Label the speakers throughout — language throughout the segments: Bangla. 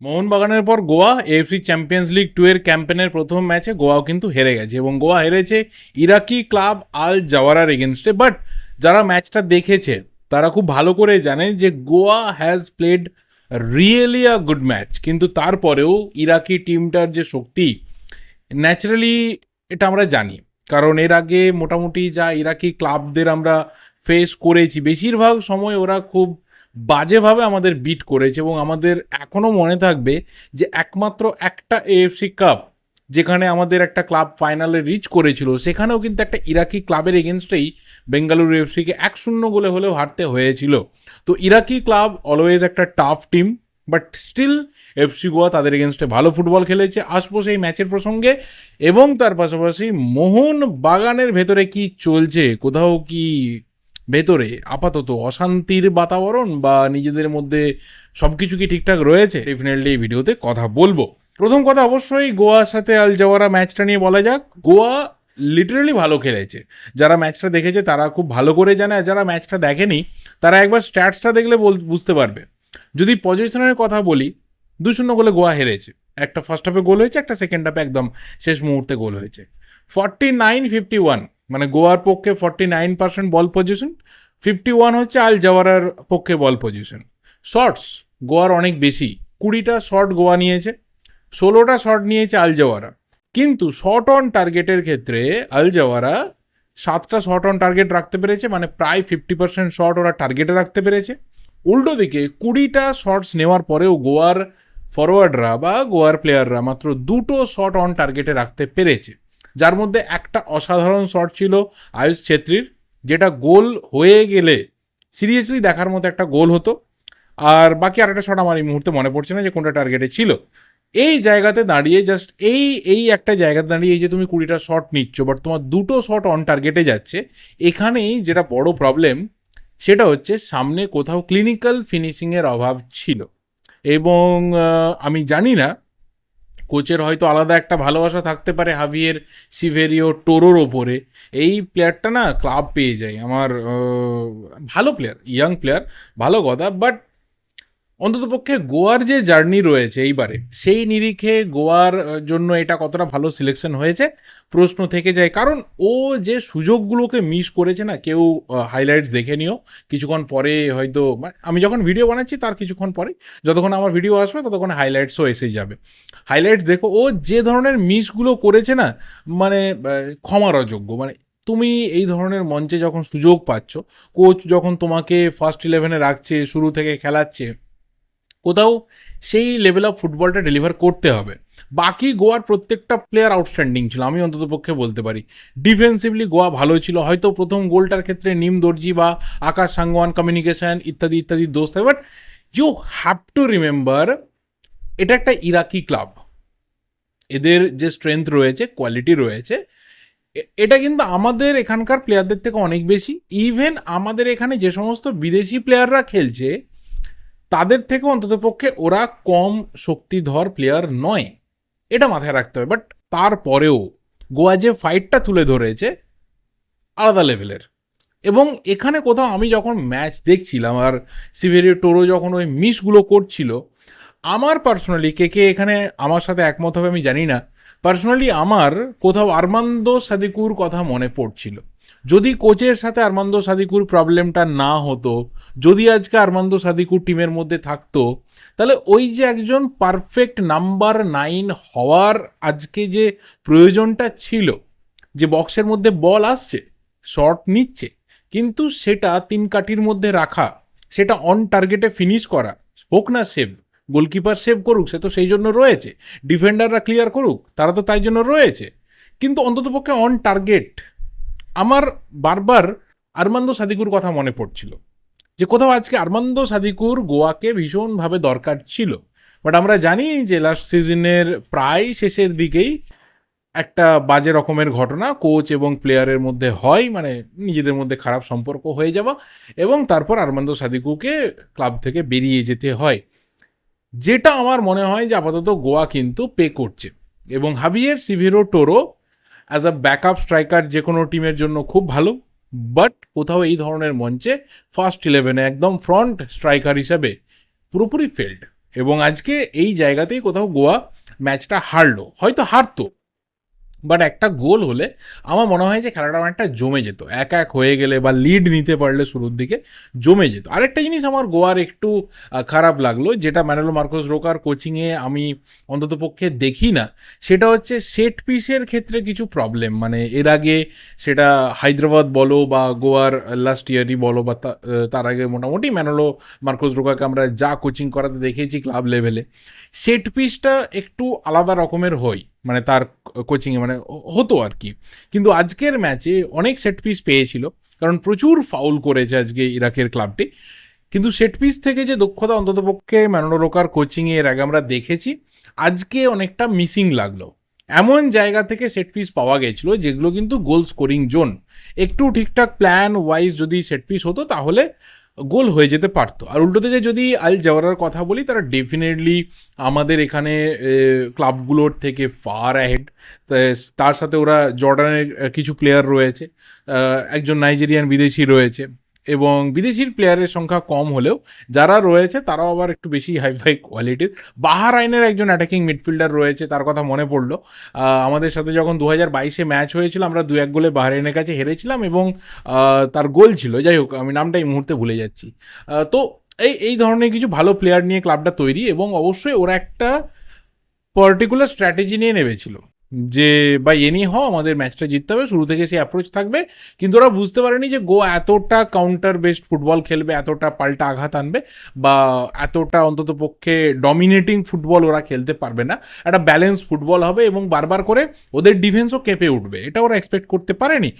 Speaker 1: মোহনবাগানের পর Goa AFC Champions League two এর ক্যাম্পেনের প্রথম ম্যাচে গোয়াও কিন্তু হেরে গেছে এবং গোয়া হেরেছে ইরাকি ক্লাব আল জাওয়ারার এগেনস্টে বাট যারা ম্যাচটা দেখেছে, তারা খুব ভালো করে জানে যে Goa has played really a good match কিন্তু তারপরেও ইরাকি টিমটার যে শক্তি ন্যাচারালি এটা আমরা জানি। কারণ এর আগে মোটামুটি যা ইরাকি ক্লাবদের আমরা ফেস করেছি, বেশিরভাগ সময় ওরা খুব বাজেভাবে আমাদের বিট করেছে এবং আমাদের এখনও মনে থাকবে যে একমাত্র একটা এএফসি কাপ যেখানে আমাদের একটা ক্লাব ফাইনালে রিচ করেছিল, সেখানেও কিন্তু একটা ইরাকি ক্লাবের এগেনস্টেই বেঙ্গালুরু এফসিকে এক শূন্য গোলে হলেও হারতে হয়েছিল। তো ইরাকি ক্লাব অলওয়েজ একটা tough team but still FC Goa তাদের এগেনস্টে ভালো ফুটবল খেলেছে। আসব সেই ম্যাচের প্রসঙ্গে এবং তার পাশাপাশি মোহন বাগানের ভেতরে কি চলছে? কোথাও কি ভেতরে আপাতত অশান্তির বাতাবরণ বা নিজেদের মধ্যে সব কিছু কি ঠিকঠাক রয়েছে? ডেফিনেটলি এই ভিডিওতে কথা বলব। প্রথম কথা অবশ্যই গোয়ার সাথে আল জাওয়ারা ম্যাচটা নিয়ে বলা যাক। গোয়া লিটারালি ভালো খেলেছে। যারা ম্যাচটা দেখেছে তারা খুব ভালো করে জানে আর যারা ম্যাচটা দেখেনি, তারা একবার স্ট্যাটসটা দেখলে বুঝতে পারবে। যদি পজিশনের কথা বলি দু শূন্য গোলে গোয়া হেরেছে। একটা ফার্স্ট হাফে গোল হয়েছে, একটা সেকেন্ড হাফে একদম শেষ মুহূর্তে গোল হয়েছে। ফর্টি নাইন ফিফটি ওয়ান মানে গোয়ার পক্ষে forty nine percent ball possession fifty one হচ্ছে আল জাওয়ারার পক্ষে বল পজিশন শর্টস গোয়ার অনেক বেশি, কুড়িটা শট গোয়া নিয়েছে, ষোলোটা শট নিয়েছে আল জাওয়ারা। কিন্তু শর্ট অন টার্গেটের ক্ষেত্রে আল জাওয়ারা সাতটা শর্ট অন টার্গেট রাখতে পেরেছে মানে প্রায় ফিফটি পার্সেন্ট শট ওরা টার্গেটে রাখতে পেরেছে। উল্টো দিকে কুড়িটা শর্টস নেওয়ার পরেও গোয়ার ফরওয়ার্ডরা বা গোয়ার প্লেয়াররা মাত্র দুটো শট অন টার্গেটে রাখতে পেরেছে। যার মধ্যে একটা অসাধারণ শট ছিল আয়ুষ ছেত্রীর, যেটা গোল হয়ে গেলে সিরিয়াসলি দেখার মতো একটা গোল হতো। আর বাকি আরেকটা শট আমার এই মুহূর্তে মনে পড়ছে না যে কোনটা টার্গেটে ছিল। এই জায়গাতে দাঁড়িয়ে জাস্ট এই এই একটা জায়গাতে দাঁড়িয়ে এই যে তুমি কুড়িটা শট নিচ্ছ বাট তোমার দুটো শট অন টার্গেটে যাচ্ছে, এখানেই যেটা বড় প্রবলেম সেটা হচ্ছে সামনে কোথাও ক্লিনিক্যাল ফিনিশিংয়ের অভাব ছিল। এবং আমি জানি না কোচের হয়তো আলাদা একটা ভালোবাসা থাকতে পারে হাভিয়ের, সিভেরিও, টোরোর ওপরে। এই প্লেয়ারটা না ক্লাব পেয়ে যায়। আমার ভালো প্লেয়ার ইয়াং প্লেয়ার ভালো কথা বাট অন্ততপক্ষে গোয়ার যে জার্নি রয়েছে এইবারে, সেই নিরিখে গোয়ার জন্য এটা কতটা ভালো সিলেকশন হয়েছে, প্রশ্ন থেকে যায়। কারণ ও যে সুযোগগুলোকে মিস করেছে না, কেউ হাইলাইটস দেখে নিও। কিছুক্ষণ পরে হয়তো মানে আমি যখন ভিডিও বানাচ্ছি, তার কিছুক্ষণ পরে, যতক্ষণ আমার ভিডিও আসবে, ততক্ষণ হাইলাইটসও এসে যাবে। হাইলাইটস দেখো, ও যে ধরনের মিসগুলো করেছে না মানে ক্ষমার অযোগ্য মানে তুমি এই ধরনের মঞ্চে যখন সুযোগ পাচ্ছ কোচ যখন তোমাকে ফার্স্ট ইলেভেনে রাখছে, শুরু থেকে খেলাচ্ছে, কোথাও সেই লেভেল অফ ফুটবলটা ডেলিভার করতে হবে। বাকি গোয়ার প্রত্যেকটা প্লেয়ার আউটস্ট্যান্ডিং ছিল, আমি অন্তত পক্ষে বলতে পারি। ডিফেন্সিভলি গোয়া ভালো ছিল, হয়তো প্রথম গোলটার ক্ষেত্রে নিম দর্জি বা আকাশ সাংওয়ান কমিউনিকেশন ইত্যাদি ইত্যাদি দোষ থাকে। But you have to remember এটা একটা ইরাকি ক্লাব। এদের যে স্ট্রেংথ রয়েছে কোয়ালিটি রয়েছে এটা কিন্তু আমাদের এখানকার প্লেয়ারদের থেকে অনেক বেশি। ইভেন আমাদের এখানে যে সমস্ত বিদেশি প্লেয়াররা খেলছে, তাদের থেকে অন্ততপক্ষে ওরা কম শক্তিধর প্লেয়ার নয়। এটা মাথায় রাখতে হবে। বাট তারপরেও গোয়া যে ফাইটটা তুলে ধরেছে, আলাদা লেভেলের এবং এখানে কোথাও আমি যখন ম্যাচ দেখছিলাম, আর সিভেরিও টোরো যখন ওই মিসগুলো করছিল আমার পার্সোনালি কে কে এখানে আমার সাথে একমত হবে আমি জানি না। পার্সোনালি আমার কোথাও আরমান্দো সাদিকুর কথা মনে পড়ছিল। যদি কোচের সাথে আরমান্দো সাদিকুর প্রবলেমটা না হতো, যদি আজকে আরমান্দো সাদিকুর টিমের মধ্যে থাকতো, তাহলে ওই যে একজন পারফেক্ট নাম্বার নাইন হওয়ার আজকে যে প্রয়োজনটা ছিল, যে বক্সের মধ্যে বল আসছে শট নিচ্ছে, কিন্তু সেটা তিন কাঠির মধ্যে রাখা, সেটা অন টার্গেটে ফিনিশ করা, হোক না সেভ গোলকিপার সেভ করুক, সে তো সেই জন্য রয়েছে ডিফেন্ডাররা ক্লিয়ার করুক, তারা তো তাই জন্য রয়েছে। কিন্তু অন্ততপক্ষে অন টার্গেট আমার বারবার আরমান্দো সাদিকুর কথা মনে পড়ছিল। যে কোথাও আজকে আরমান্দো সাদিকুর গোয়াকে ভীষণভাবে দরকার ছিল। বাট আমরা জানি যে লাস্ট সিজনের প্রায় শেষের দিকেই একটা বাজে রকমের ঘটনা কোচ এবং প্লেয়ারের মধ্যে হয় মানে নিজেদের মধ্যে খারাপ সম্পর্ক হয়ে যাওয়া এবং তারপর আরমান্দো সাদিকুকে ক্লাব থেকে বেরিয়ে যেতে হয়। যেটা আমার মনে হয় যে আপাতত গোয়া কিন্তু পে করছে। এবং Javier Siverio, Toro as a backup striker যে কোনো টিমের জন্য খুব ভালো বাট কোথাও এই ধরনের মঞ্চে ফার্স্ট ইলেভেনে একদম ফ্রন্ট স্ট্রাইকার হিসাবে পুরোপুরি ফেল্ড এবং আজকে এই জায়গাতেই কোথাও গোয়া ম্যাচটা হারলো, হয়তো হারতো। বাট একটা গোল হলে আমার মনে হয় যে খেলাটা অনেকটা জমে যেত। এক এক হয়ে গেলে বা লিড নিতে পারলে শুরুর দিকে জমে যেত। আরেকটা জিনিস আমার গোয়ার একটু খারাপ লাগল, যেটা ম্যানেলো মার্কোস রোকার কোচিংয়ে আমি অন্ততপক্ষে দেখি না, সেটা হচ্ছে সেট পিসের ক্ষেত্রে কিছু প্রবলেম মানে এর আগে সেটা হায়দ্রাবাদ বলো বা গোয়ার লাস্ট ইয়ারই বলো বা তার আগে মোটামুটি ম্যানেলো মার্কোস রোকাকে আমরা যা কোচিং করাতে দেখেছি ক্লাব লেভেলে সেট পিসটা একটু আলাদা রকমের হয়। মানে তার কোচিংয়ে মানে হতো আর কি। কিন্তু আজকের ম্যাচে অনেক সেট পিস পেয়েছিল, কারণ প্রচুর ফাউল করেছে আজকে ইরাকের ক্লাবটি কিন্তু সেট পিস থেকে যে দক্ষতা অন্ততপক্ষে ম্যানোরোকার কোচিংয়ে এর আগে আমরা দেখেছি, আজকে অনেকটা মিসিং লাগল। এমন জায়গা থেকে সেট পিস পাওয়া গেছিল যেগুলো কিন্তু গোল স্কোরিং জোন একটু ঠিকঠাক প্ল্যান ওয়াইজ যদি সেট পিস হতো তাহলে গোল হয়ে যেতে পারতো। আর উল্টো থেকে যদি আল জাওয়ারার কথা বলি, তারা ডেফিনেটলি আমাদের এখানে ক্লাবগুলোর থেকে ফার অ্যাহেড তার সাথে ওরা জর্ডানের কিছু প্লেয়ার রয়েছে। একজন নাইজেরিয়ান বিদেশি রয়েছে। এবং বিদেশির প্লেয়ারের সংখ্যা কম হলেও যারা রয়েছে তারাও আবার একটু বেশি হাইফাই কোয়ালিটির বাহারাইনের একজন অ্যাটাকিং মিডফিল্ডার রয়েছে, তার কথা মনে পড়ল। আমাদের সাথে যখন দু হাজার বাইশে ম্যাচ হয়েছিল, আমরা দু এক গোলে বাহারাইনের কাছে হেরেছিলাম এবং তার গোল ছিল। যাই হোক, আমি নামটা এই মুহূর্তে ভুলে যাচ্ছি। তো এই এই ধরনের কিছু ভালো প্লেয়ার নিয়ে ক্লাবটা তৈরি এবং অবশ্যই ওরা একটা পার্টিকুলার স্ট্র্যাটেজি নিয়ে নেমেছিল যে বা এনি হ আমাদের ম্যাচটা জিততে হবে, শুরু থেকে সেই অ্যাপ্রোচ থাকবে। কিন্তু ওরা বুঝতে পারেনি যে, গো, এতটা কাউন্টার বেসড ফুটবল খেলবে, এতটা পাল্টা আঘাত আনবে বা এতটা অন্তত পক্ষে ডমিনেটিং ফুটবল ওরা খেলতে পারবে না। একটা ব্যালেন্স ফুটবল হবে এবং বারবার করে ওদের ডিফেন্সও কেঁপে উঠবে। এটা ওরা এক্সপেক্ট করতে পারেনি।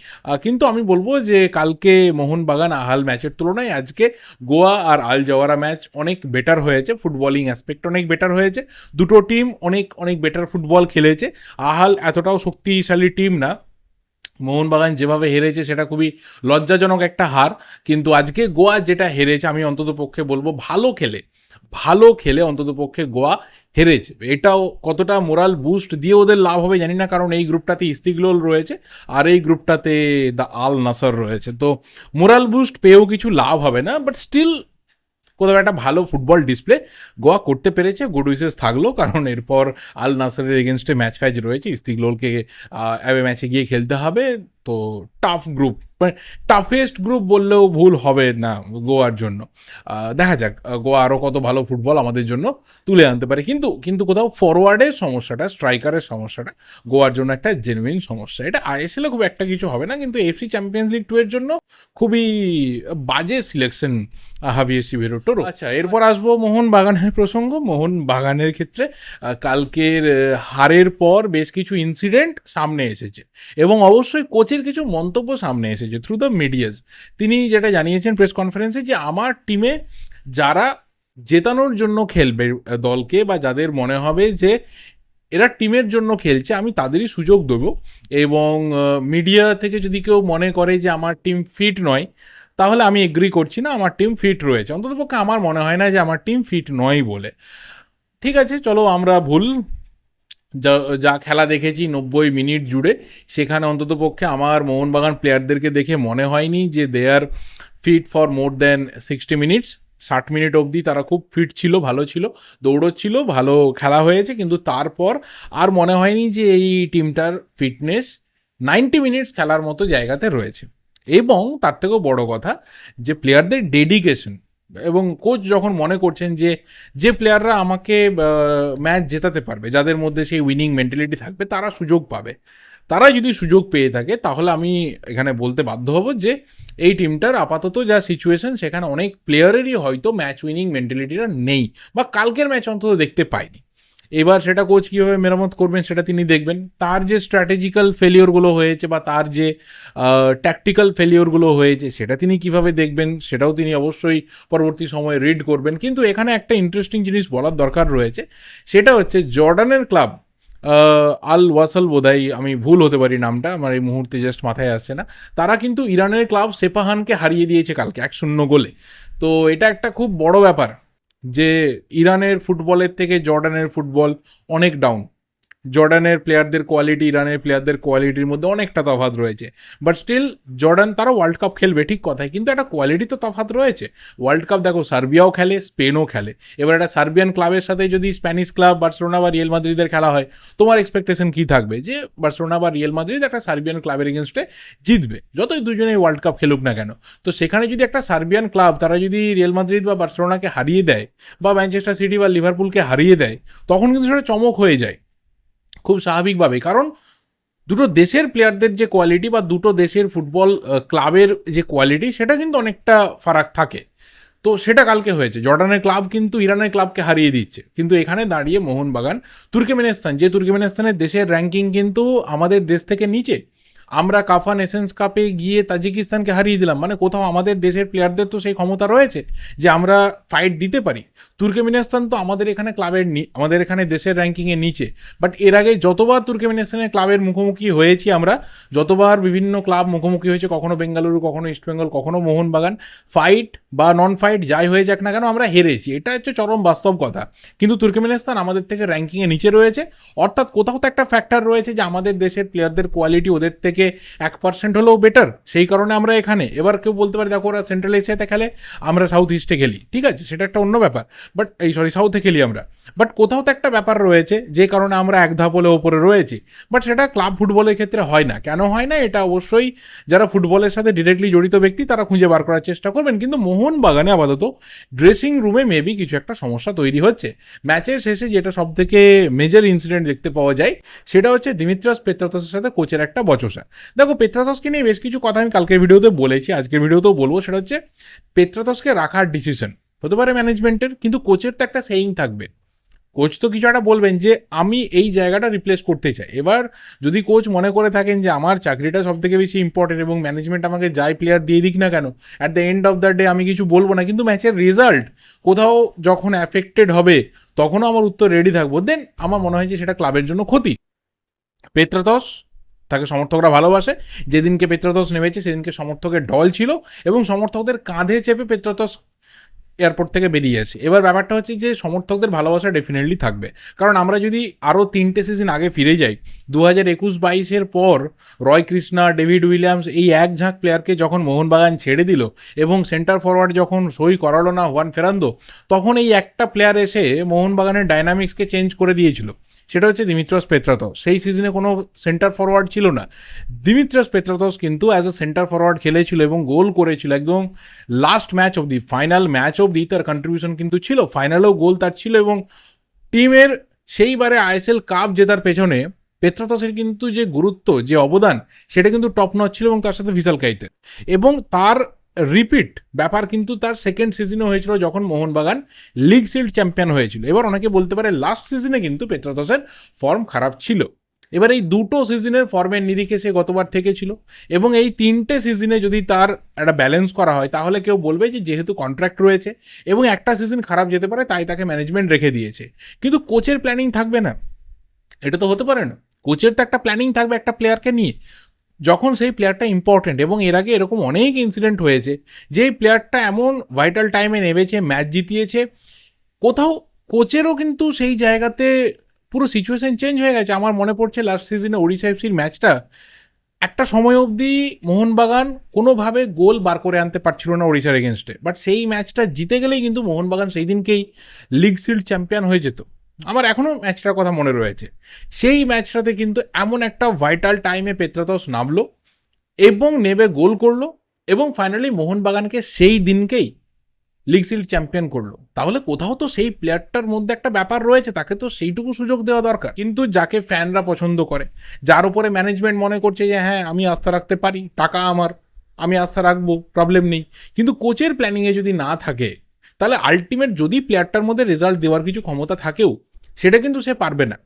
Speaker 1: কিন্তু আমি বলব যে, কালকে মোহনবাগান আহাল ম্যাচের তুলনায় আজকে গোয়া আর আল জওয়ারা ম্যাচ অনেক বেটার হয়েছে। ফুটবলিং অ্যাসপেক্ট অনেক বেটার হয়েছে। দুটো টিম অনেক অনেক বেটার ফুটবল খেলেছে। আহাল এতটাও শক্তিশালী টিম না। মোহনবাগান যেভাবে হেরেছে সেটা খুবই লজ্জাজনক একটা হার। কিন্তু আজকে গোয়া যেটা হেরেছে, আমি অন্তত পক্ষে বলব ভালো খেলে ভালো খেলে অন্তত পক্ষে গোয়া হেরেছে। এটাও কতটা মোরাল বুস্ট দিয়ে ওদের লাভ হবে জানি না, কারণ এই গ্রুপটাতে ইস্তিগলোল রয়েছে আর এই গ্রুপটাতে দ্য আল নাসার রয়েছে। তো মোরাল বুস্ট পেয়েও কিছু লাভ হবে না বাট স্টিল কোথাও একটা ভালো ফুটবল ডিসপ্লে গোয়া করতে পেরেছে। গুড উইসেস থাকল, কারণ এরপর আল নাসারের এগেনস্টে ম্যাচ ফ্যাচ রয়েছে। ইস্তিকলোলকে অ্যাবে ম্যাচে গিয়ে খেলতে হবে। তো টাফ গ্রুপ মানে টাফেস্ট গ্রুপ বললেও ভুল হবে না গোয়ার জন্য। দেখা যাক গোয়া আরও কত ভালো ফুটবল আমাদের জন্য তুলে আনতে পারে। কিন্তু কিন্তু কোথাও ফরওয়ার্ডের সমস্যাটা স্ট্রাইকারের সমস্যাটা গোয়ার জন্য একটা জেনুইন সমস্যা। এটা আইএসএলে খুব একটা কিছু হবে না কিন্তু এফসি চ্যাম্পিয়ন্স লিগ টু এর জন্য খুবই বাজে সিলেকশন হাভিয়ে সিভেরোটোর আচ্ছা। এরপর আসব মোহন বাগানের প্রসঙ্গ। মোহন বাগানের ক্ষেত্রে কালকের হারের পর বেশ কিছু ইনসিডেন্ট সামনে এসেছে। এবং অবশ্যই কোচের কিছু মন্তব্য সামনে এসেছে। থ্রু দ্য মিডিয়াস তিনি যেটা জানিয়েছেন প্রেস কনফারেন্সে যে আমার টিমে যারা জেতানোর জন্য খেলবে দলকে বা যাদের মনে হবে যে এরা টিমের জন্য খেলছে, আমি তাদেরই সুযোগ দেবো। এবং মিডিয়া থেকে যদি কেউ মনে করে যে আমার টিম ফিট নয়, তাহলে আমি এগ্রি করছি না, আমার টিম ফিট রয়েছে। অন্ততপক্ষে আমার মনে হয় না যে আমার টিম ফিট নয় বলে। ঠিক আছে, চলো আমরা ভুল যা যা খেলা দেখেছি নব্বই মিনিট জুড়ে, সেখানে অন্তত পক্ষে আমার মোহনবাগান প্লেয়ারদেরকে দেখে মনে হয়নি যে they are fit for more than sixty minutes ষাট মিনিট অবধি তারা খুব ফিট ছিল, ভালো ছিল, দৌড়চ্ছিল, ভালো খেলা হয়েছে, কিন্তু তারপর আর মনে হয়নি যে এই টিমটার ফিটনেস নাইনটি মিনিটস খেলার মতো জায়গাতে রয়েছে। এবং তার থেকেও বড় কথা যে প্লেয়ারদের ডেডিকেশন এবং কোচ যখন মনে করছেন যে যে প্লেয়াররা আমাকে ম্যাচ জেতাতে পারবে, যাদের মধ্যে সেই উইনিং মেন্টালিটি থাকবে, তারা সুযোগ পাবে। তারা যদি সুযোগ পেয়ে থাকে, তাহলে আমি এখানে বলতে বাধ্য হব যে, এই টিমটার আপাতত যা সিচুয়েশন সেখানে অনেক প্লেয়ারেরই হয়তো ম্যাচ উইনিং মেন্টালিটিটা নেই, বা কালকের ম্যাচ অন্তত দেখতে পাইনি। এবার সেটা কোচ কীভাবে মেরামত করবেন সেটা তিনি দেখবেন। তার যে স্ট্র্যাটেজিক্যাল ফেলিওরগুলো হয়েছে বা তার যে ট্যাকটিক্যাল ফেলিওরগুলো হয়েছে সেটা তিনি কীভাবে দেখবেন সেটাও তিনি অবশ্যই পরবর্তী সময়ে রিড করবেন। কিন্তু এখানে একটা ইন্টারেস্টিং জিনিস বলার দরকার রয়েছে। সেটা হচ্ছে জর্ডানের ক্লাব আল ওয়াসাল বোধহয় আমি ভুল হতে পারি নামটা, আমার এই মুহূর্তে জাস্ট মাথায় আসছে না। তারা কিন্তু ইরানের ক্লাব সেপাহানকে হারিয়ে দিয়েছে কালকে, এক শূন্য গোলে। তো এটা একটা খুব বড় ব্যাপার। যে ইরানের ফুটবলের থেকে জর্ডানের ফুটবল অনেক ডাউন জর্ডানের প্লেয়ারদের কোয়ালিটি ইরানের প্লেয়ারদের কোয়ালিটির মধ্যে অনেকটা তফাৎ রয়েছে। বাট স্টিল জর্ডান তারা ওয়ার্ল্ড কাপ খেলবে ঠিক কথাই, কিন্তু একটা কোয়ালিটি তো তফাত রয়েছে। ওয়ার্ল্ড কাপ দেখো, সার্বিয়াও খেলে, স্পেনও খেলে। এবার একটা সার্বিয়ান ক্লাবের সাথে যদি স্প্যানিশ ক্লাব, বার্সেলোনা বা রিয়েল মাদ্রিদের খেলা হয়, তোমার এক্সপেকটেশন কী থাকবে? যে বার্সেলোনা বা রিয়েল মাদ্রিদ একটা সার্বিয়ান ক্লাবের এগেনস্টে জিতবে, যতই দুজনেই ওয়ার্ল্ড কাপ খেলুক না কেন। তো সেখানে যদি একটা সার্বিয়ান ক্লাব, তারা যদি রিয়েল মাদ্রিদ বা বার্সেলোনাকে হারিয়ে দেয়, বা ম্যানচেস্টার সিটি বা লিভারপুলকে হারিয়ে দেয়, তখন কিন্তু সেটা চমক হয়ে যায়। খুব স্বাভাবিকভাবেই। কারণ দুটো দেশের প্লেয়ারদের যে কোয়ালিটি বা দুটো দেশের ফুটবল ক্লাবের যে কোয়ালিটি সেটা কিন্তু অনেকটা ফারাক থাকে। তো সেটা কালকে হয়েছে। জর্ডানের ক্লাব কিন্তু ইরানের ক্লাবকে হারিয়ে দিচ্ছে। কিন্তু এখানে দাঁড়িয়ে মোহনবাগান, তুর্কমেনিস্তান, যে তুর্কমেনিস্তানের দেশের র্যাঙ্কিং কিন্তু আমাদের দেশ থেকে নিচে আমরা কাফান এসেন্স কাপে গিয়ে তাজিকিস্তানকে হারিয়ে দিলাম। মানে কোথাও আমাদের দেশের প্লেয়ারদের তো সেই ক্ষমতা রয়েছে যে আমরা ফাইট দিতে পারি। তুর্কমেনিস্তান তো আমাদের এখানে ক্লাবের আমাদের এখানে দেশের র্যাঙ্কিংয়ে নিচে। বাট এর আগে যতবার তুর্কমেনিস্তানের ক্লাবের মুখোমুখি হয়েছি আমরা, যতবার বিভিন্ন ক্লাব মুখোমুখি হয়েছে, কখনো বেঙ্গালুরু, কখনো ইস্টবেঙ্গল কখনো মোহনবাগান ফাইট বা নন ফাইট যাই হয়ে যাক না কেন আমরা হেরেছি। এটা হচ্ছে চরম বাস্তব কথা। কিন্তু তুর্কমেনিস্তান আমাদের থেকে র্যাঙ্কিংয়ে নিচে রয়েছে। অর্থাৎ কোথাও তো একটা ফ্যাক্টর রয়েছে যে আমাদের দেশের প্লেয়ারদের কোয়ালিটি ওদের থেকে এক পার্সেন্ট হলেও বেটার সেই কারণে আমরা এখানে, এবার কেউ বলতে পারে, দেখো ওরা সেন্ট্রাল এশিয়াতে খেলে, আমরা সাউথ ইস্টে খেলি। ঠিক আছে, সেটা একটা অন্য ব্যাপার। বাট এই সরি সাউথে খেলি আমরা। বাট কোথাও তো একটা ব্যাপার রয়েছে, যে কারণে আমরা এক ধাপ হলে ওপরে রয়েছি। বাট সেটা ক্লাব ফুটবলের ক্ষেত্রে হয় না। কেন হয় না? এটা অবশ্যই যারা ফুটবলের সাথে ডিরেক্টলি জড়িত ব্যক্তি, তারা খুঁজে বার করার চেষ্টা করবেন। কিন্তু মোহনবাগানে আপাতত ড্রেসিং রুমে মেবি কিছু একটা সমস্যা তৈরি হচ্ছে। ম্যাচের শেষে যেটা সব থেকে মেজর ইনসিডেন্ট দেখতে পাওয়া যায়, সেটা হচ্ছে দিমিত্রাস পেত্রাতসের সাথে কোচের একটা বচসা। দেখো পেত্রাতসকে নিয়ে বেশ কিছু কথা আমি কালকের ভিডিওতে বলেছি, আজকের ভিডিওতেও বলব, সেটা হচ্ছে পেত্রাতসকে রাখার ডিসিশন হতে পারে ম্যানেজমেন্টের কিন্তু কোচের তো একটা সেইং থাকবে। কোচ তো কিছু একটা বলবেন যে, আমি এই জায়গাটা রিপ্লেস করতে চাই। এবার যদি কোচ মনে করে থাকেন যে, আমার চাকরিটা সব থেকে বেশি ইম্পর্টেন্ট এবং ম্যানেজমেন্ট আমাকে যাই প্লেয়ার দিয়ে দিক না কেন at the end of the day আমি কিছু বলব না। কিন্তু ম্যাচের রেজাল্ট কোথাও যখন অ্যাফেক্টেড হবে, তখনও আমার উত্তর রেডি থাকব। দেন আমার মনে হয় যে, সেটা ক্লাবের জন্য ক্ষতি। পেত্রাতস তাকে সমর্থকরা ভালোবাসে। যেদিনকে পেত্রাতস নেমেছে, সেদিনকে সমর্থকের ঢল ছিল এবং সমর্থকদের কাঁধে চেপে পেত্রাতস এয়ারপোর্ট থেকে বেরিয়ে আসে। এবার ব্যাপারটা হচ্ছে যে, সমর্থকদের ভালোবাসা ডেফিনেটলি থাকবে। কারণ আমরা যদি আরও তিনটে সিজন আগে ফিরে যাই দু হাজার একুশ বাইশের পর রয় কৃষ্ণা, ডেভিড উইলিয়ামস এই এক ঝাঁক প্লেয়ারকে যখন মোহনবাগান ছেড়ে দিল এবং সেন্টার ফরওয়ার্ড যখন সই করালো না ওয়ান ফেরান্দো তখন এই একটা প্লেয়ার এসে মোহনবাগানের ডাইনামিক্সকে চেঞ্জ করে দিয়েছিল। সেটা হচ্ছে দিমিত্রস পেত্রাতস সেই সিজনে কোনো সেন্টার ফরওয়ার্ড ছিল না। দিমিত্রস পেত্রাতস কিন্তু অ্যাজ এ সেন্টার ফরওয়ার্ড খেলেছিল এবং গোল করেছিল। একদম লাস্ট ম্যাচ অবধি ফাইনাল ম্যাচ অবধি তার কন্ট্রিবিউশন কিন্তু ছিল। ফাইনালেও গোল তার ছিল এবং টিমের সেইবারে আইএসএল কাপ জেতার পেছনে পেত্রাতসের কিন্তু যে গুরুত্ব, যে অবদান, সেটা কিন্তু টপ নচ ছিল এবং তার সাথে ভিসাল কাইতের এবং তার রিপিট ব্যাপার কিন্তু তার সেকেন্ড সিজনে হয়েছিল যখন মোহনবাগান লিগ শিল্ড চ্যাম্পিয়ন হয়েছিল। এবার অনেকে বলতে পারে লাস্ট সিজনে কিন্তু পেত্রাতসের ফর্ম খারাপ ছিল। এবার এই দুটো সিজনের ফর্মের নিরিখে সে গতবার থেকে ছিল এবং এই তিনটে সিজনে যদি তার একটা ব্যালেন্স করা হয়, তাহলে কেউ বলবে যে যেহেতু কন্ট্রাক্ট রয়েছে এবং একটা সিজন খারাপ যেতে পারে, তাই তাকে ম্যানেজমেন্ট রেখে দিয়েছে। কিন্তু কোচের প্ল্যানিং থাকবে না। এটা তো হতে পারে না। কোচের তো একটা প্ল্যানিং থাকবে একটা প্লেয়ারকে নিয়ে। যখন সেই প্লেয়ারটা ইম্পর্টেন্ট এবং এর আগে এরকম অনেক ইনসিডেন্ট হয়েছে, যেই প্লেয়ারটা এমন ভাইটাল টাইমে নেমেছে ম্যাচ জিতিয়েছে, কোথাও কোচেরও কিন্তু সেই জায়গাতে পুরো সিচুয়েশন চেঞ্জ হয়ে গেছে। আমার মনে পড়ছে লাস্ট সিজনে ওড়িশা এফসির ম্যাচটা একটা সময় অবধি মোহনবাগান কোনোভাবে গোল বার করে আনতে পারছিল না ওড়িশার এগেনস্টে বাট সেই ম্যাচটা জিতে গেলেই কিন্তু মোহনবাগান সেই দিনকেই লিগ শিল্ড চ্যাম্পিয়ন হয়ে যেত। আমার এখনও ম্যাচটার কথা মনে রয়েছে। সেই ম্যাচটাতে কিন্তু এমন একটা ভাইটাল টাইমে পেত্রাতস নামলো এবং নেবে গোল করল এবং ফাইনালি মোহনবাগানকে সেই দিনকেই লিগ শিল্ড চ্যাম্পিয়ন করল। তাহলে কোথাও তো সেই প্লেয়ারটার মধ্যে একটা ব্যাপার রয়েছে, তাকে তো সেইটুকু সুযোগ দেওয়া দরকার। কিন্তু যাকে ফ্যানরা পছন্দ করে, যার উপরে ম্যানেজমেন্ট মনে করছে যে হ্যাঁ আমি আস্থা রাখতে পারি, টাকা আমার, আমি আস্থা রাখব প্রবলেম নেই। কিন্তু কোচের প্ল্যানিংয়ে যদি না থাকে, তাহলে আলটিমেট যদি প্লেয়ারটার মধ্যে রেজাল্ট দেওয়ার কিছু ক্ষমতা থাকেও সেটা কিন্তু সে পারবে না।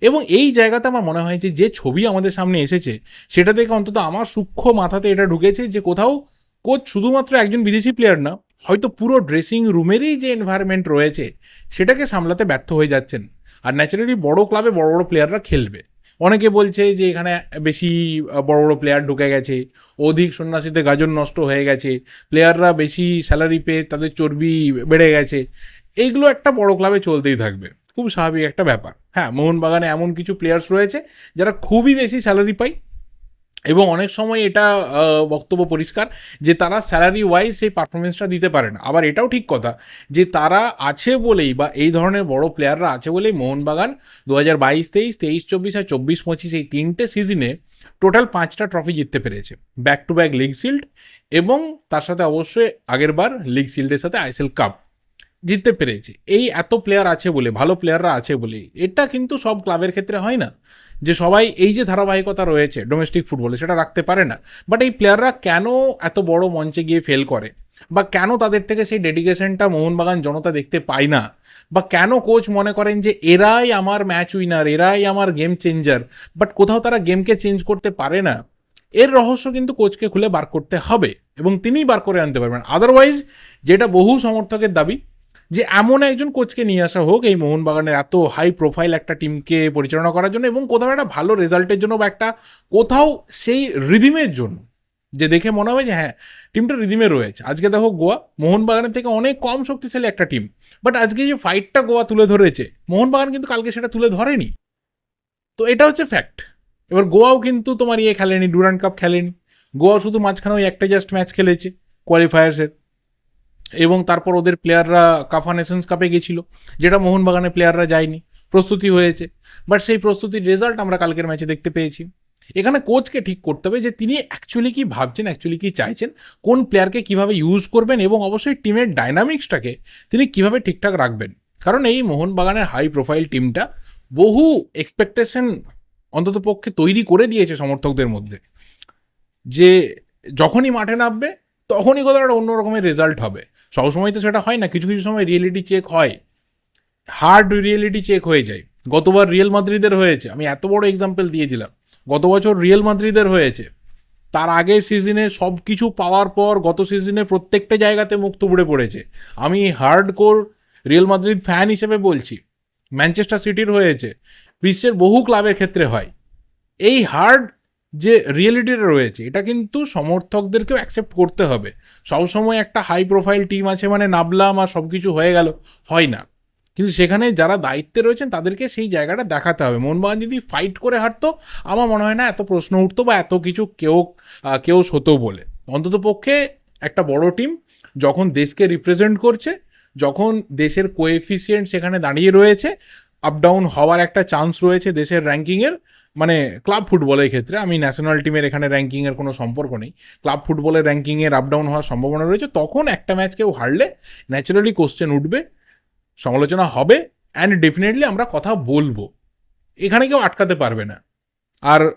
Speaker 1: এবং এই জায়গাতে আমার মনে হয় যে যে ছবি আমাদের সামনে এসেছে, সেটা থেকে অন্তত আমার সূক্ষ্ম মাথাতে এটা ঢুকেছে যে, কোথাও কোচ শুধুমাত্র একজন বিদেশি প্লেয়ার না, হয়তো পুরো ড্রেসিং রুমেরই যে এনভায়রনমেন্ট রয়েছে, সেটাকে সামলাতে ব্যর্থ হয়ে যাচ্ছেন। আর ন্যাচারালি বড় ক্লাবে বড় বড় প্লেয়াররা খেলবে। অনেকে বলছে যে, এখানে বেশি বড় বড় প্লেয়ার ঢুকে গেছে, অধিক সন্ন্যাসীতে গাজন নষ্ট হয়ে গেছে প্লেয়াররা বেশি স্যালারি পেয়ে তাদের চর্বি বেড়ে গেছে। এইগুলো একটা বড় ক্লাবে চলতেই থাকবে। খুব স্বাভাবিক একটা ব্যাপার। হ্যাঁ মোহনবাগানে এমন কিছু প্লেয়ার্স রয়েছে যারা খুবই বেশি স্যালারি পায় এবং অনেক সময় এটা বক্তব্য পরিষ্কার যে তারা স্যালারি ওয়াইজ সেই পারফরমেন্সটা দিতে পারে না। আবার এটাও ঠিক কথা যে তারা আছে বলেই বা এই ধরনের বড় প্লেয়াররা আছে বলেই মোহনবাগান দু হাজার বাইশ, তেইশ তেইশ, চব্বিশ আর চব্বিশ, পঁচিশ এই তিনটে সিজনে টোটাল পাঁচটা ট্রফি জিততে পেরেছে। Back to back league shield এবং তার সাথে অবশ্যই আগেরবার লিগ শিল্ডের সাথে আইএসএল কাপ জিততে পেরেছে। এই এত প্লেয়ার আছে বলে, ভালো প্লেয়াররা আছে বলে, এটা কিন্তু সব ক্লাবের ক্ষেত্রে হয় না। যে সবাই এই যে ধারাবাহিকতা রয়েছে ডোমেস্টিক ফুটবলে সেটা রাখতে পারে না। বাট এই প্লেয়াররা কেন এত বড় মঞ্চে গিয়ে ফেল করে? বা কেন তাদের থেকে সেই ডেডিকেশনটা মোহনবাগান জনতা দেখতে পায় না? বা কেন কোচ মনে করেন যে, এরাই আমার ম্যাচ উইনার এরাই আমার গেম চেঞ্জার বাট কোথাও তারা গেমকে চেঞ্জ করতে পারে না? এর রহস্য কিন্তু কোচকে খুলে বার করতে হবে এবং তিনিই বার করে আনতে পারবেন। আদারওয়াইজ যেটা বহু সমর্থকের দাবি যে এমন একজন কোচকে নিয়ে আসা হোক এই মোহনবাগানের এত হাই প্রোফাইল একটা টিমকে পরিচালনা করার জন্য এবং কোথাও একটা ভালো রেজাল্টের জন্য বা একটা কোথাও সেই রিদিমের জন্য, যে দেখে মনে হবে যে হ্যাঁ টিমটা রিদিমে রয়েছে। আজকে দেখো গোয়া, মোহনবাগানের থেকে অনেক কম শক্তিশালী একটা টিম বাট আজকে যে ফাইটটা গোয়া তুলে ধরেছে, মোহনবাগান কিন্তু কালকে সেটা তুলে ধরেনি। তো এটা হচ্ছে ফ্যাক্ট এবার গোয়াও কিন্তু তোমার ইয়ে খেলেনি ডুরান্ড কাপ খেলেনি। গোয়া শুধু মাঝখানে ওই একটা জাস্ট ম্যাচ খেলেছে কোয়ালিফায়ার্সের এবং তারপর ওদের প্লেয়াররা কাফা নেশনস কাপে গেছিল, যেটা মোহনবাগানের প্লেয়াররা যায়নি, প্রস্তুতি হয়েছে। বাট সেই প্রস্তুতির রেজাল্ট আমরা কালকের ম্যাচে দেখতে পেয়েছি। এখানে কোচকে ঠিক করতে হবে যে তিনি অ্যাকচুয়ালি কি ভাবছেন অ্যাকচুয়ালি কি চাইছেন, কোন প্লেয়ারকে কীভাবে ইউজ করবেন এবং অবশ্যই টিমের ডাইনামিক্সটাকে তিনি কীভাবে ঠিকঠাক রাখবেন। কারণ এই মোহনবাগানের হাই প্রোফাইল টিমটা বহু এক্সপেকটেশন অন্তত পক্ষে তৈরি করে দিয়েছে সমর্থকদের মধ্যে। যে যখনই মাঠে নামবে, তখনই কোথাও একটা অন্য রকমের রেজাল্ট হবে। সবসময় তো সেটা হয় না, কিছু কিছু সময় রিয়েলিটি চেক হয়। হার্ড রিয়েলিটি চেক হয়ে যায়। গতবার রিয়েল মাদ্রিদের হয়েছে। আমি এত বড় এক্সাম্পল দিয়ে দিলাম। গত বছর রিয়েল মাদ্রিদের হয়েছে। তার আগের সিজনে সব কিছু পাওয়ার পর গত সিজনে প্রত্যেকটা জায়গাতে মুখ তুবড়ে পড়েছে। আমি hard core Real Madrid fan হিসেবে বলছি। ম্যানচেস্টার সিটির হয়েছে। বিশ্বের বহু ক্লাবের ক্ষেত্রে হয়। এই হার্ড যে রিয়েলিটিটা রয়েছে, এটা কিন্তু সমর্থকদেরকেও অ্যাকসেপ্ট করতে হবে। সবসময় একটা হাই প্রোফাইল টিম আছে মানে নাবলাম আর সব কিছু হয়ে গেল, হয় না। কিন্তু সেখানে যারা দায়িত্বে রয়েছেন, তাদেরকে সেই জায়গাটা দেখাতে হবে। মোহনবাগান যদি ফাইট করে হাঁটতো আমার মনে হয় না এত প্রশ্ন উঠতো বা এত কিছু কেউ কেউ হতো বলে। অন্তত পক্ষে একটা বড় টিম যখন দেশকে রিপ্রেজেন্ট করছে, যখন দেশের কোএফিসিয়েন্ট সেখানে দাঁড়িয়ে রয়েছে আপ ডাউন হওয়ার একটা চান্স রয়েছে দেশের র্যাঙ্কিংয়ের মানে ক্লাব ফুটবলের ক্ষেত্রে আমি ন্যাশনাল টিমের এখানে র্যাঙ্কিংয়ের কোনো সম্পর্ক নেই। ক্লাব ফুটবলের র্যাঙ্কিংয়ের আপ ডাউন হওয়ার সম্ভাবনা রয়েছে, তখন একটা ম্যাচ কেউ হারলে ন্যাচারালি কোশ্চেন উঠবে, সমালোচনা হবে অ্যান্ড ডেফিনেটলি আমরা কথা বলব। এখানে কেউ আটকাতে পারবে না। আর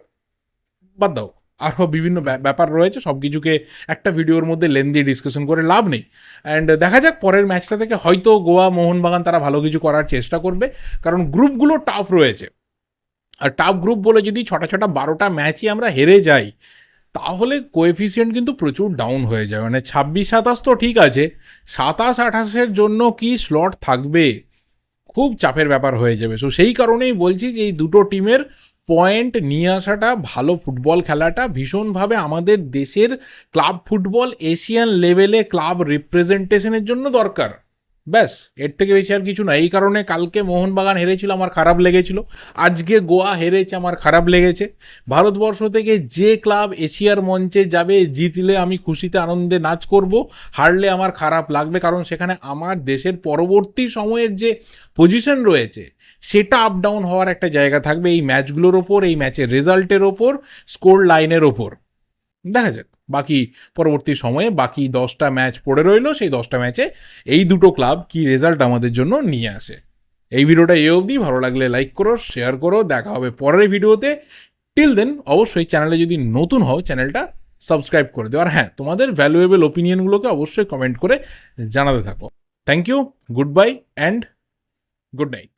Speaker 1: বাদ দাও আরও বিভিন্ন ব্যা- ব্যাপার রয়েছে সব কিছুকে একটা ভিডিওর মধ্যে লেন্দি ডিসকাশন করে লাভ নেই। অ্যান্ড দেখা যাক পরের ম্যাচটা থেকে হয়তো গোয়া, মোহনবাগান তারা ভালো কিছু করার চেষ্টা করবে, কারণ গ্রুপগুলো টাফ রয়েছে। টাফ গ্রুপ বলে যদি ছটা ছটা বারোটা ম্যাচই আমরা হেরে যাই, তাহলে কোএফিসিয়েন্ট কিন্তু প্রচুর ডাউন হয়ে যায়। মানে ছাব্বিশ, সাতাশ তো ঠিক আছে, সাতাশ, আঠাশের জন্য কি স্লট থাকবে? খুব চাপের ব্যাপার হয়ে যাবে। সো সেই কারণেই বলছি যে এই দুটো টিমের পয়েন্ট নিয়ে আসাটা, ভালো ফুটবল খেলাটা ভীষণভাবে আমাদের দেশের club football Asian level club রিপ্রেজেন্টেশনের জন্য দরকার। ব্যাস, এর থেকে বেশি আর কিছু না। এই কারণে কালকে মোহনবাগান হেরেছিল, আমার খারাপ লেগেছিল। আজকে গোয়া হেরেছে, আমার খারাপ লেগেছে। ভারতবর্ষ থেকে যে ক্লাব এশিয়ার মঞ্চে যাবে, জিতলে আমি খুশিতে আনন্দে নাচ করব, হারলে আমার খারাপ লাগবে, কারণ সেখানে আমার দেশের পরবর্তী সময়ের যে পজিশন রয়েছে, সেটা আপ ডাউন হওয়ার একটা জায়গা থাকবে এই ম্যাচগুলোর ওপর, এই ম্যাচের রেজাল্টের ওপর স্কোর লাইনের ওপর। দেখা যাক। বাকি পরবর্তী সময়ে বাকি দশটা ম্যাচ পড়ে রইল, সেই দশটা ম্যাচে এই দুটো ক্লাব কি রেজাল্ট আমাদের জন্য নিয়ে আসে। এই ভিডিওটা এই অবধি, ভালো লাগলে লাইক করো শেয়ার করো, দেখা হবে পরের ভিডিওতে। টিল দেন অবশ্যই চ্যানেলে যদি নতুন হও চ্যানেলটা সাবস্ক্রাইব করে দিও। আর হ্যাঁ তোমাদের ভ্যালুয়েবল ওপিনিয়নগুলোকে অবশ্যই কমেন্ট করে জানাতে থাকো। Thank you goodbye and good night